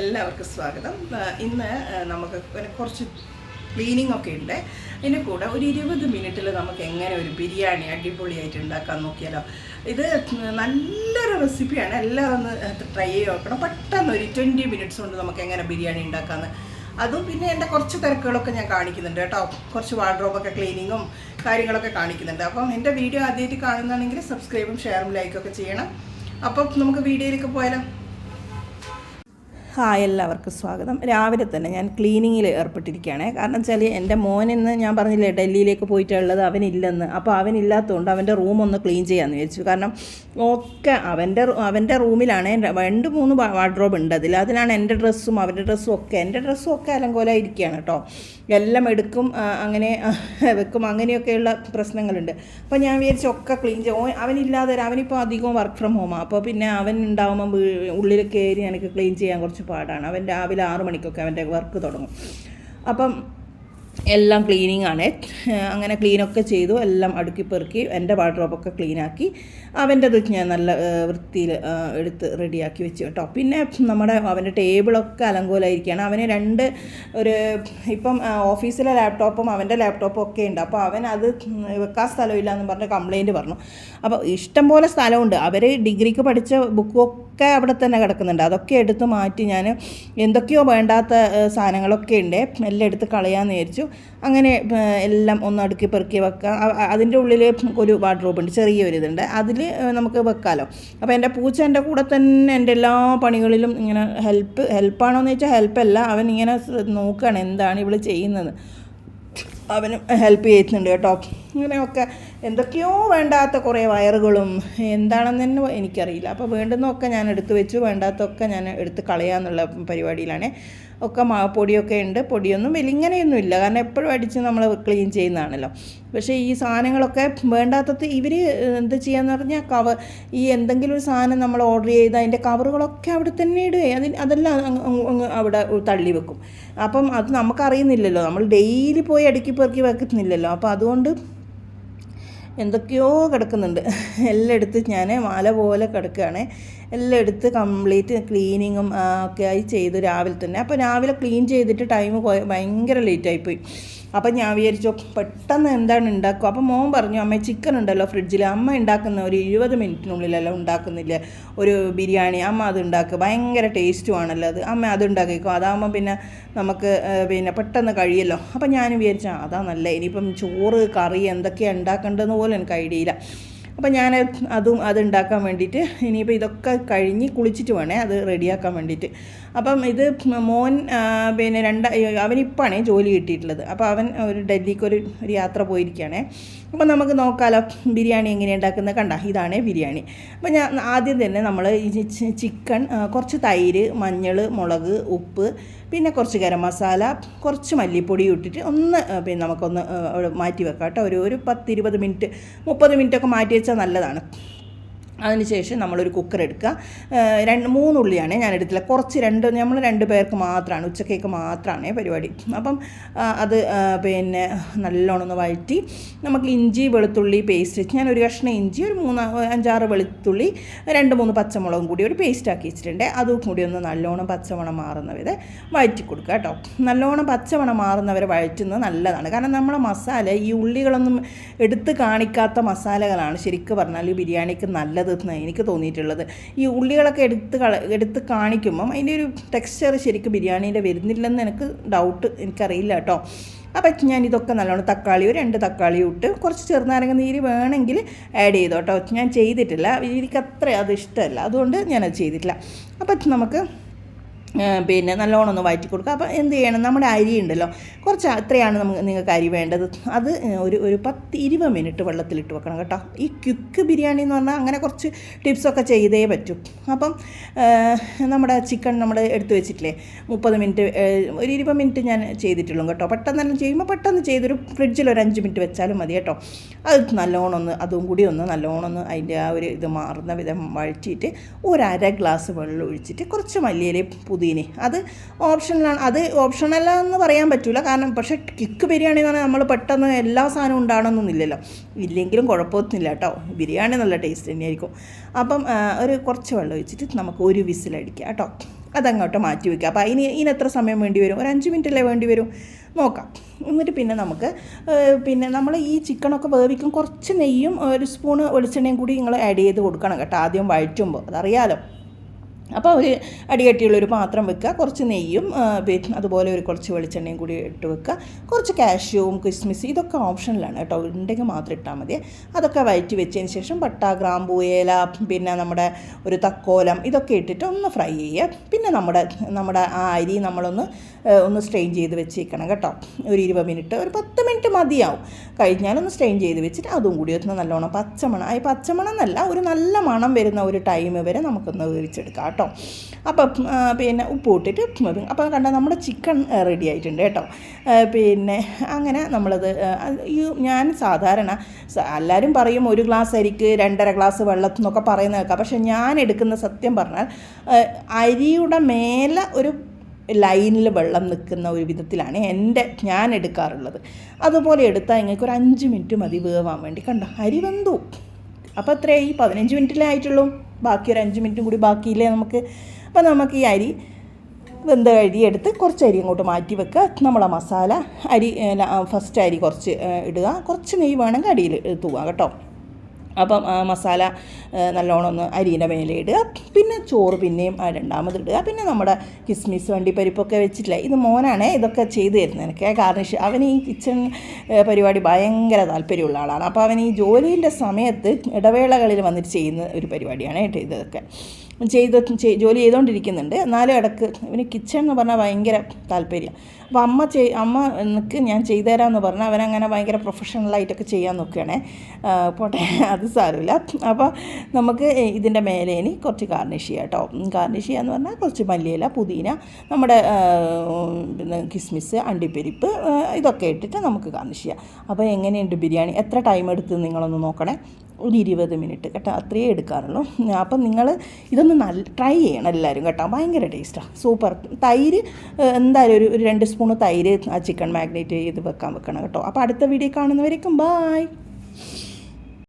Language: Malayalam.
എല്ലാവർക്കും സ്വാഗതം. ഇന്ന് നമുക്ക് കുറച്ച് ക്ലീനിങ് ഒക്കെ ഉണ്ട്. ഇതിന്റെ കൂടെ ഒരു ഇരുപത് മിനിറ്റിൽ നമുക്ക് എങ്ങനെ ഒരു ബിരിയാണി അടിപൊളിയായിട്ട് ഉണ്ടാക്കാൻ നോക്കിയാലോ. ഇത് നല്ലൊരു റെസിപ്പിയാണ് എല്ലാവരും ഒന്ന് ട്രൈ ചെയ്ത് നോക്കണം. പെട്ടെന്ന് ഒരു ട്വന്റി മിനിറ്റ്സ് കൊണ്ട് നമുക്ക് എങ്ങനെ ബിരിയാണി ഉണ്ടാക്കാമെന്ന് അതും പിന്നെ എന്റെ കുറച്ച് തിരക്കുകളൊക്കെ ഞാൻ കാണിക്കുന്നുണ്ട് കേട്ടോ. കുറച്ച് വാർഡ്രോബൊക്കെ ക്ലീനിങ്ങും കാര്യങ്ങളൊക്കെ കാണിക്കുന്നുണ്ട്. അപ്പം എന്റെ വീഡിയോ ആദ്യമായിട്ട് കാണുന്നതാണെങ്കിൽ സബ്സ്ക്രൈബും ഷെയറും ലൈക്കും ഒക്കെ ചെയ്യണം. അപ്പം നമുക്ക് വീഡിയോയിലേക്ക് പോയാലോ. ഹായ് എല്ലാവർക്കും സ്വാഗതം. രാവിലെ തന്നെ ഞാൻ ക്ലീനിങ്ങിൽ ഏർപ്പെട്ടിരിക്കുകയാണ്. കാരണം വെച്ചാൽ എന്റെ മോനിന്ന് ഞാൻ പറഞ്ഞില്ലേ ഡൽഹിയിലേക്ക് പോയിട്ടുള്ളത് അവനില്ലെന്ന്. അപ്പോൾ അവനില്ലാത്തതുകൊണ്ട് അവന്റെ റൂം ഒന്ന് ക്ലീൻ ചെയ്യാമെന്ന് വിചാരിച്ചു. കാരണം ഒക്കെ അവന്റെ അവന്റെ റൂമിലാണ് രണ്ട് മൂന്ന് വാർഡ്രോബ് ഉണ്ട് അതിൽ അതിലാണ് എന്റെ ഡ്രസ്സും അവന്റെ ഡ്രസ്സും ഒക്കെ. എന്റെ ഡ്രസ്സും ഒക്കെ അലങ്കോലായിരിക്കുകയാണ് കേട്ടോ. എല്ലാം എടുക്കും അങ്ങനെ വെക്കും അങ്ങനെയൊക്കെയുള്ള പ്രശ്നങ്ങളുണ്ട്. അപ്പോൾ ഞാൻ വിചാരിച്ചു ഒക്കെ ക്ലീൻ ചെയ്യും. അവനില്ലാതെ അവനിപ്പോൾ അധികവും വർക്ക് ഫ്രം ഹോമാണ് അപ്പോൾ പിന്നെ അവൻ ഉണ്ടാകുമ്പോൾ വീ- ഉള്ളിൽ കയറി എനിക്ക് ക്ലീൻ ചെയ്യാൻ കുറച്ച് പാടാണ്. അവൻ രാവിലെ ആറു മണിക്കൊക്കെ അവന്റെ വർക്ക് തുടങ്ങും. അപ്പം എല്ലാം ക്ലീനിങ് ആണ്. അങ്ങനെ ക്ലീനൊക്കെ ചെയ്തു എല്ലാം അടുക്കി പെറുക്കി എന്റെ വാർഡ്രോബൊക്കെ ക്ലീനാക്കി അവന്റെത് ഞാൻ നല്ല വൃത്തിയിൽ എടുത്ത് റെഡിയാക്കി വെച്ചു കേട്ടോ. പിന്നെ നമ്മുടെ അവന്റെ ടേബിളൊക്കെ അലങ്കോലായിരിക്കുകയാണ്. അവന് രണ്ട് ഒരു ഇപ്പം ഓഫീസിലെ ലാപ്ടോപ്പും അവന്റെ ലാപ്ടോപ്പും ഒക്കെ ഉണ്ട്. അപ്പോൾ അവൻ അത് വെക്കാൻ സ്ഥലമില്ല എന്ന് പറഞ്ഞ് കംപ്ലയിന്റ് പറഞ്ഞു. അപ്പോൾ ഇഷ്ടം പോലെ സ്ഥലമുണ്ട്. അവർ ഡിഗ്രിക്ക് പഠിച്ച ബുക്കൊക്കെ അവിടെ തന്നെ കിടക്കുന്നുണ്ട്. അതൊക്കെ എടുത്ത് മാറ്റി ഞാൻ എന്തൊക്കെയോ വേണ്ടാത്ത സാധനങ്ങളൊക്കെ ഉണ്ട്. എല്ലാം എടുത്ത് കളയാമെന്ന് വിചാരിച്ചു. അങ്ങനെ എല്ലാം ഒന്ന് അടുക്കി പെറുക്കി വെക്കാം. അതിന്റെ ഉള്ളിൽ ഒരു വാർഡ്രോബ് ഉണ്ട് ചെറിയൊരു ഇതുണ്ട് അതിൽ നമുക്ക് വെക്കാമല്ലോ അപ്പോൾ എന്റെ പൂച്ച എന്റെ കൂടെ തന്നെ എന്റെ എല്ലാ പണികളിലും ഇങ്ങനെ ഹെൽപ്പ് ഹെൽപ്പാണോ എന്ന് വെച്ചാൽ ഹെൽപ്പല്ല. അവൻ ഇങ്ങനെ നോക്കുകയാണ് എന്താണ് ഇവൾ ചെയ്യുന്നത്. അവനും ഹെൽപ്പ് ചെയ്യുന്നുണ്ട് കേട്ടോ. ഇങ്ങനെയൊക്കെ എന്തൊക്കെയോ വേണ്ടാത്ത കുറേ വയറുകളും എന്താണെന്ന് തന്നെ എനിക്കറിയില്ല. അപ്പോൾ വേണ്ടുന്നതൊക്കെ ഞാൻ എടുത്തു വെച്ചു. വേണ്ടാത്തൊക്കെ ഞാൻ എടുത്ത് കളയാന്നുള്ള പരിപാടിയിലാണ്. ഒക്കെ പൊടിയൊക്കെ ഉണ്ട്. പൊടിയൊന്നും വലിയ ഇങ്ങനെയൊന്നും ഇല്ല. കാരണം എപ്പോഴും അടിച്ച് നമ്മൾ ക്ലീൻ ചെയ്യുന്നതാണല്ലോ. പക്ഷേ ഈ സാധനങ്ങളൊക്കെ വേണ്ടാത്തത് ഇവർ എന്ത് ചെയ്യാന്ന് പറഞ്ഞാൽ കവർ ഈ എന്തെങ്കിലും ഒരു സാധനം നമ്മൾ ഓർഡർ ചെയ്ത് അതിന്റെ കവറുകളൊക്കെ അവിടെ തന്നെ ഇടുകയെ അതിൽ അതെല്ലാം അവിടെ തള്ളി വെക്കും. അപ്പം അത് നമുക്കറിയുന്നില്ലല്ലോ. നമ്മൾ ഡെയിലി പോയി അടുക്കി പെറുക്കി വെക്കുന്നില്ലല്ലോ. അപ്പോൾ അതുകൊണ്ട് എന്തൊക്കെയോ കിടക്കുന്നുണ്ട്. എല്ലാം ഞാൻ മാല പോലെ കിടക്കുകയാണ്. എല്ലാം എടുത്ത് കംപ്ലീറ്റ് ക്ലീനിങ്ങും ഒക്കെ ആയി ചെയ്തു രാവിലെ തന്നെ. അപ്പോൾ രാവിലെ ക്ലീൻ ചെയ്തിട്ട് ടൈം ഭയങ്കര ലേറ്റായിപ്പോയി അപ്പം ഞാൻ വിചാരിച്ചു പെട്ടെന്ന് എന്താണ് ഉണ്ടാക്കുക? അപ്പം മോൻ പറഞ്ഞു അമ്മ ചിക്കൻ ഉണ്ടല്ലോ ഫ്രിഡ്ജിൽ അമ്മ ഉണ്ടാക്കുന്ന ഒരു ഇരുപത് മിനിറ്റിനുള്ളിലല്ല ഉണ്ടാക്കുന്നില്ല? ഒരു ബിരിയാണി. അമ്മ അത് ഉണ്ടാക്കുക. ഭയങ്കര ടേസ്റ്റും ആണല്ലോ അത്. അമ്മ അത് ഉണ്ടാക്കിക്കോ. അതാകുമ്പോൾ പിന്നെ നമുക്ക് പിന്നെ പെട്ടെന്ന് കഴിയല്ലോ. അപ്പം ഞാൻ വിചാരിച്ചു അതാ നല്ല. ഇനിയിപ്പം ചോറ് കറി എന്തൊക്കെയാണ് ഉണ്ടാക്കേണ്ടതെന്ന് പോലും എനിക്ക് ഐഡിയ ഇല്ല അപ്പം ഞാൻ അതും അത് ഉണ്ടാക്കാൻ വേണ്ടിയിട്ട് ഇനിയിപ്പോൾ ഇതൊക്കെ കഴിഞ്ഞ് കുളിച്ചിട്ട് വേണേ അത് റെഡിയാക്കാൻ വേണ്ടിയിട്ട്. അപ്പം ഇത് മോൻ പിന്നെ രണ്ട അവനിപ്പാണ് ജോലി കിട്ടിയിട്ടുള്ളത്. അപ്പോൾ അവൻ ഒരു ഡൽഹിക്ക് ഒരു യാത്ര പോയിരിക്കുകയാണേ. അപ്പോൾ നമുക്ക് നോക്കാലോ ബിരിയാണി എങ്ങനെ ഉണ്ടാക്കുന്നത്? കണ്ട ഇതാണ് ബിരിയാണി. അപ്പോൾ ഞാൻ ആദ്യം തന്നെ നമ്മൾ ഈ ചിക്കൻ കുറച്ച് തൈര് മഞ്ഞൾ മുളക് ഉപ്പ് പിന്നെ കുറച്ച് ഗരം മസാല കുറച്ച് മല്ലിപ്പൊടി ഇട്ടിട്ട് ഒന്ന് പിന്നെ നമുക്കൊന്ന് മാറ്റി വെക്കാം കേട്ടോ ഒരു ഒരു പത്ത് ഇരുപത് മിനിറ്റ് മുപ്പത് മിനിറ്റൊക്കെ മാറ്റി വെച്ചാൽ നല്ലതാണ്. അതിനുശേഷം നമ്മളൊരു കുക്കർ എടുക്കുക. രണ്ട് മൂന്നുള്ളിയാണ് ഞാൻ എടുത്തില്ല. കുറച്ച് രണ്ട് നമ്മൾ രണ്ട് പേർക്ക് മാത്രമാണ് ഉച്ചക്കേക്ക് മാത്രമാണ് പരിപാടി. അപ്പം അത് പിന്നെ നല്ലോണം ഒന്ന് വഴറ്റി നമുക്ക് ഇഞ്ചി വെളുത്തുള്ളി പേസ്റ്റ് ഞാൻ ഒരു കഷ്ണം ഇഞ്ചി ഒരു മൂന്ന് അഞ്ചാറ് വെളുത്തുള്ളി രണ്ട് മൂന്ന് പച്ചമുളകും കൂടി ഒരു പേസ്റ്റ് ആക്കി വെച്ചിട്ടുണ്ട്. അതും കൂടി ഒന്ന് നല്ലോണം പച്ചമണം വിധം വഴറ്റി കൊടുക്കുക കേട്ടോ. നല്ലോണം പച്ചമണം മാറുന്നവരെ വഴറ്റുന്നത് നല്ലതാണ്. കാരണം നമ്മളെ മസാല ഈ ഉള്ളികളൊന്നും എടുത്ത് കാണിക്കാത്ത മസാലകളാണ് ശരിക്കും പറഞ്ഞാൽ ബിരിയാണിക്ക് നല്ലത് എന്ന് എനിക്ക് തോന്നിയിട്ടുള്ളത്. ഈ ഉള്ളികളൊക്കെ എടുത്ത് കള എടുത്ത് കാണിക്കുമ്പം അതിന്റെ ഒരു ടെക്സ്ചർ ശരിക്കും ബിരിയാണീന്റെ വരുന്നില്ലെന്ന് എനിക്ക് ഡൗട്ട് എനിക്കറിയില്ല കേട്ടോ. അപ്പം ഞാൻ ഇതൊക്കെ നല്ലോണം തക്കാളിയോ രണ്ട് തക്കാളിയോ ഇട്ട് കുറച്ച് ചെറുനാരങ്ങ നീര് വേണമെങ്കിൽ ആഡ് ചെയ്തോട്ടോ ഞാൻ ചെയ്തിട്ടില്ല. എനിക്ക് അത്ര അത് ഇഷ്ടമല്ല. അതുകൊണ്ട് ഞാനത് ചെയ്തിട്ടില്ല. അപ്പം നമുക്ക് പിന്നെ നല്ലോണം ഒന്ന് വഴറ്റി കൊടുക്കുക. അപ്പോൾ എന്ത് ചെയ്യണം? നമ്മുടെ അരി ഉണ്ടല്ലോ. കുറച്ച് അത്രയാണ് നമുക്ക് നിങ്ങൾക്ക് അരി വേണ്ടത്. അത് ഒരു ഒരു പത്ത് ഇരുപത് മിനിറ്റ് വെള്ളത്തിലിട്ട് വെക്കണം കേട്ടോ. ഈ ക്യുക്ക് ബിരിയാണി എന്ന് പറഞ്ഞാൽ അങ്ങനെ കുറച്ച് ടിപ്സൊക്കെ ചെയ്തേ പറ്റൂ. അപ്പം നമ്മുടെ ചിക്കൻ നമ്മൾ എടുത്തു വെച്ചിട്ടില്ലേ? മുപ്പത് മിനിറ്റ് ഒരു ഇരുപത് മിനിറ്റ് ഞാൻ ചെയ്തിട്ടുള്ളൂ കേട്ടോ. പെട്ടെന്ന് തന്നെ ചെയ്യുമ്പോൾ പെട്ടെന്ന് ചെയ്തൊരു ഫ്രിഡ്ജിൽ ഒരു അഞ്ച് മിനിറ്റ് വെച്ചാലും മതി കേട്ടോ. അത് നല്ലോണം ഒന്ന് അതും കൂടി ഒന്ന് നല്ലോണം ഒന്ന് അതിന്റെ ആ ഒരു ഇത് മാറുന്ന വിധം വഴറ്റിയിട്ട് ഒരു അര ഗ്ലാസ് വെള്ളം ഒഴിച്ചിട്ട് കുറച്ച് മല്ലിയിലയും പുതിന അത് ഓപ്ഷനിലാണ് അത് ഓപ്ഷണൽ എന്ന് പറയാൻ പറ്റില്ല കാരണം പക്ഷേ കിക്ക് ബിരിയാണി എന്ന് പറഞ്ഞാൽ നമ്മൾ പെട്ടെന്ന് എല്ലാ സാധനവും ഉണ്ടാകണമെന്നൊന്നുമില്ലല്ലോ. ഇല്ലെങ്കിലും കുഴപ്പമൊന്നുമില്ല കേട്ടോ. ബിരിയാണി നല്ല ടേസ്റ്റ് തന്നെയായിരിക്കും. അപ്പം ഒരു കുറച്ച് വെള്ളം ഒഴിച്ചിട്ട് നമുക്ക് ഒരു വിസിലടിക്കുക കേട്ടോ. അതങ്ങോട്ട് മാറ്റി വയ്ക്കുക അപ്പോൾ അതിന് ഇനി എത്ര സമയം വേണ്ടി വരും? ഒരു അഞ്ച് മിനിറ്റല്ലേ വേണ്ടി വരും? നോക്കാം. എന്നിട്ട് പിന്നെ നമുക്ക് പിന്നെ നമ്മൾ ഈ ചിക്കനൊക്കെ വേവിക്കും. കുറച്ച് നെയ്യും ഒരു സ്പൂണ് വെളിച്ചെണ്ണയും കൂടി നിങ്ങൾ ആഡ് ചെയ്ത് കൊടുക്കണം കേട്ടോ. ആദ്യം വഴറ്റുമ്പോൾ. അതറിയാലോ? അപ്പോൾ ഒരു അടികട്ടിയുള്ളൊരു പാത്രം വെക്കുക കുറച്ച് നെയ്യും പിന്നെ അതുപോലെ ഒരു കുറച്ച് വെളിച്ചെണ്ണയും കൂടി ഇട്ട് വെക്കുക. കുറച്ച് കാഷ്യൂവും കിസ്മിസ് ഇതൊക്കെ ഓപ്ഷനിലാണ് കേട്ടോ. ഉണ്ടെങ്കിൽ മാത്രം ഇട്ടാൽ മതി. അതൊക്കെ വയറ്റി വെച്ചതിന് ശേഷം പട്ട ഗ്രാമ്പൂ ഏല പിന്നെ നമ്മുടെ ഒരു തക്കോലം ഇതൊക്കെ ഇട്ടിട്ട് ഒന്ന് ഫ്രൈ ചെയ്യുക. പിന്നെ നമ്മുടെ നമ്മുടെ ആ അരി നമ്മളൊന്ന് ഒന്ന് സ്ട്രെയിൻ ചെയ്ത് വെച്ചേക്കണം കേട്ടോ. ഒരു ഇരുപത് മിനിറ്റ് ഒരു പത്ത് മിനിറ്റ് മതിയാവും. കഴിഞ്ഞാലൊന്ന് സ്ട്രെയിൻ ചെയ്ത് വെച്ചിട്ട് അതും കൂടി ഒന്ന് നല്ലോണം പച്ചമണം ആ പച്ചമണം എന്നല്ല ഒരു നല്ല മണം വരുന്ന ഒരു ടൈം വരെ നമുക്കൊന്ന് വേവിച്ചെടുക്കാം കേട്ടോ. അപ്പം ആ, പിന്നെ ഉപ്പ് ഇട്ടിട്ട് അപ്പം കണ്ട നമ്മുടെ ചിക്കൻ റെഡി ആയിട്ടുണ്ട് കേട്ടോ. പിന്നെ അങ്ങനെ നമ്മളത് ഈ ഞാൻ സാധാരണ എല്ലാവരും പറയും ഒരു ഗ്ലാസ് അരിക്ക് രണ്ടര ഗ്ലാസ് വെള്ളത്തിൽ നിന്നൊക്കെ പറയുന്ന കേൾക്കാം. പക്ഷേ ഞാൻ എടുക്കുന്ന സത്യം പറഞ്ഞാൽ അരിയുടെ മേലെ ഒരു ലൈനിൽ വെള്ളം നിൽക്കുന്ന ഒരു വിധത്തിലാണ് എന്റെ ഞാൻ എടുക്കാറുള്ളത്. അതുപോലെ എടുത്താൽ നിങ്ങൾക്ക് ഒരു അഞ്ച് മിനിറ്റ് മതി വേവാൻ വേണ്ടി. കണ്ടോ അരി വെന്തു. അപ്പോൾ എത്രയായി? പതിനഞ്ച് മിനിറ്റിലേ ആയിട്ടുള്ളൂ. ബാക്കി ഒരു അഞ്ച് മിനിറ്റും കൂടി ബാക്കിയില്ലേ നമുക്ക്? അപ്പോൾ നമുക്ക് ഈ അരി വെന്ത അരി എടുത്ത് കുറച്ച് അരി അങ്ങോട്ട് മാറ്റി വെക്കുക. നമ്മളെ മസാല അരി ഫസ്റ്റ് അരി കുറച്ച് ഇടുക. കുറച്ച് നെയ്യ് വേണമെങ്കിൽ അടിയിൽ തൂവാം കേട്ടോ. അപ്പം മസാല നല്ലോണം ഒന്ന് അരിയുടെ മേലെ ഇടുക. പിന്നെ ചോറ് പിന്നെയും രണ്ടാമത് ഇടുക. പിന്നെ നമ്മുടെ കിസ്മിസ് വണ്ടിപ്പരിപ്പൊക്കെ വെച്ചിട്ടില്ല ഇത് മോനാണ് ഇതൊക്കെ ചെയ്തു തരുന്നത് എനിക്ക്. കാരണം അവൻ ഈ കിച്ചൺ പരിപാടി ഭയങ്കര താല്പര്യമുള്ള ആളാണ്. അപ്പോൾ അവൻ ഈ ജോലിന്റെ സമയത്ത് ഇടവേളകളിൽ വന്നിട്ട് ചെയ്യുന്ന ഒരു പരിപാടിയാണ് കേട്ടോ ഇതൊക്കെ. ചെയ്ത് ചെയ്- ജോലി ചെയ്തുകൊണ്ടിരിക്കുന്നുണ്ട് എന്നാലും ഇടയ്ക്ക് ഇവന് കിച്ചൺ എന്ന് പറഞ്ഞാൽ ഭയങ്കര താല്പര്യം. അപ്പോൾ അമ്മ ചെയ് അമ്മ എനിക്ക് ഞാൻ ചെയ്തു തരാമെന്ന് പറഞ്ഞാൽ അവനങ്ങനെ ഭയങ്കര പ്രൊഫഷണലായിട്ടൊക്കെ ചെയ്യാൻ നോക്കുകയാണേ പോട്ടെ അത് സാരമില്ല. അപ്പോൾ നമുക്ക് ഇതിന്റെ മേലെ ഇനി കുറച്ച് ഗാർണിഷ് ചെയ്യാം കേട്ടോ ഗാർണിഷ് ചെയ്യാന്ന് പറഞ്ഞാൽ കുറച്ച് മല്ലിയില പുതിന നമ്മുടെ പിന്നെ കിസ്മിസ് അണ്ടിപ്പരിപ്പ് ഇതൊക്കെ ഇട്ടിട്ട് നമുക്ക് ഗാർണിഷ് ചെയ്യാം. അപ്പോൾ എങ്ങനെയുണ്ട് ബിരിയാണി? എത്ര ടൈം എടുത്ത് നിങ്ങളൊന്ന് നോക്കണേ? ഒരു ഇരുപത് മിനിറ്റ് കേട്ടോ അത്രയേ എടുക്കാറുള്ളൂ. അപ്പം നിങ്ങൾ ഇതൊന്ന് നല്ല ട്രൈ ചെയ്യണം എല്ലാവരും കേട്ടോ ഭയങ്കര ടേസ്റ്റാണ് സൂപ്പർ തൈര് എന്തായാലും ഒരു ഒരു രണ്ട് സ്പൂണ് തൈര് ആ ചിക്കൻ മാഗ്നേറ്റ് ചെയ്ത് വെക്കാൻ വെക്കണം കേട്ടോ. അപ്പോൾ അടുത്ത വീഡിയോ കാണുന്നവരേക്കും ബായ്